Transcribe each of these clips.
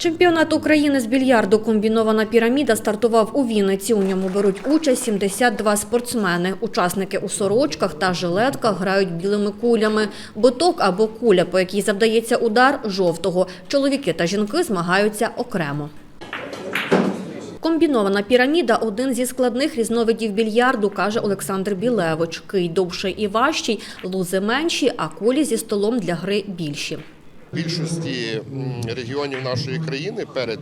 Чемпіонат України з більярду «Комбінована піраміда» стартував у Вінниці. У ньому беруть участь 72 спортсмени. Учасники у сорочках та жилетках грають білими кулями. Биток або куля, по якій завдається удар – жовтого. Чоловіки та жінки змагаються окремо. Комбінована піраміда – один зі складних різновидів більярду, каже Олександр Білевич. Кий довший і важчий, лузи менші, а кулі зі столом для гри більші. Більшості регіонів нашої країни перед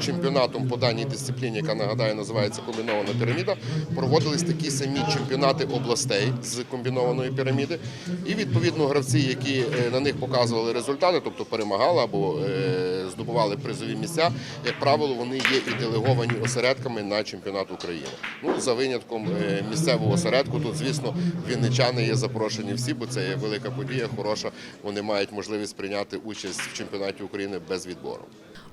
чемпіонатом по даній дисципліні, яка нагадаю називається комбінована піраміда, проводились такі самі чемпіонати областей з комбінованої піраміди. І відповідно гравці, які е, на них показували результати, тобто перемагали або е, здобували призові місця, як правило, вони є і делеговані осередками на чемпіонат України. Ну за винятком е, місцевого осередку, тут звісно вінничани є запрошені всі, бо це є велика подія, хороша. Вони мають можливість прийняти участь в чемпіонаті України без відбору.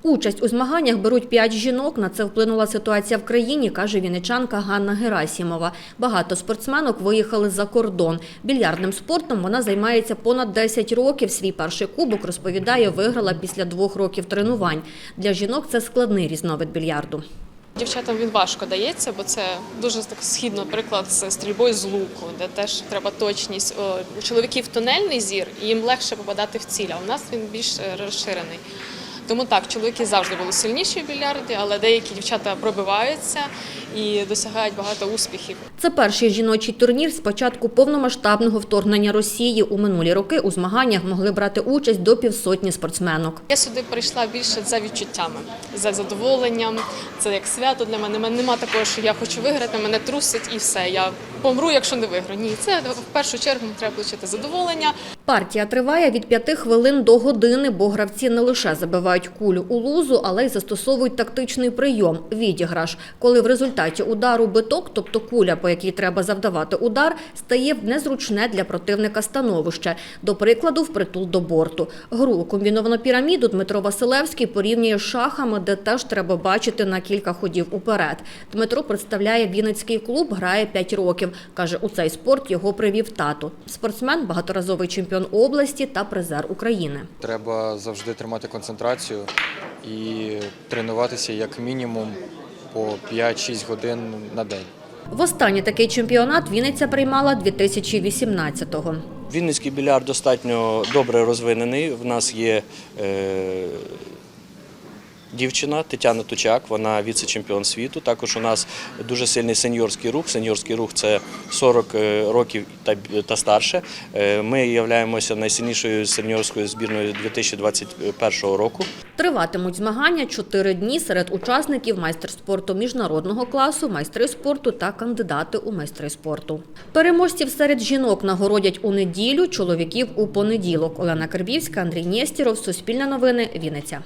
Участь у змаганнях беруть п'ять жінок. На це вплинула ситуація в країні, каже вінничанка Ганна Герасімова. Багато спортсменок виїхали за кордон. Більярдним спортом вона займається понад 10 років. Свій перший кубок, розповідає, виграла після двох років тренувань. Для жінок це складний різновид більярду. Дівчатам він важко дається, бо це дуже так східно приклад з стрільбою з луку, де теж треба точність. У чоловіків тунельний зір, і їм легше попадати в ціль, а у нас він більш е, розширений. Тому так, чоловіки завжди були сильніші в більярді, але деякі дівчата пробиваються і досягають багато успіхів. Це перший жіночий турнір з початку повномасштабного вторгнення Росії. У минулі роки у змаганнях могли брати участь до півсотні спортсменок. Я сюди прийшла більше за відчуттями, за задоволенням. Це як свято для мене. Мене нема такого, що я хочу виграти, мене трусить і все. Я помру, якщо не виграю. Ні, це в першу чергу треба отримати задоволення. Партія триває від 5 хвилин до години, бо гравці не лише забивають кулю у лузу, але й застосовують тактичний прийом – відіграш. Коли в результаті удару биток, тобто куля, по якій треба завдавати удар, стає в незручне для противника становище. До прикладу, впритул до борту. Гру комбіновану піраміду Дмитро Василевський порівнює з шахами, де теж треба бачити на кілька ходів уперед. Дмитро представляє Вінницький клуб, грає 5 років. Каже, у цей спорт його привів тато. Спортсмен, багаторазовий чемпіон області та призер України. Треба завжди тримати концентрацію і тренуватися як мінімум по 5-6 годин на день. Востаннє такий чемпіонат Вінниця приймала 2018-го. Вінницький біляр достатньо добре розвинений. В нас є е, дівчина Тетяна Тучак, вона віце-чемпіон світу. Також у нас дуже сильний сеньорський рух. Сеньорський рух це 40 років та, та старше. Е, Ми являємося найсильнішою сеньорською збірною 2021 року. Триватимуть змагання чотири дні серед учасників майстер спорту міжнародного класу, майстри спорту та кандидати у майстри спорту. Переможців серед жінок нагородять у неділю, чоловіків у понеділок. Олена Карбівська, Андрій Нєстіров, Суспільне новини, Вінниця.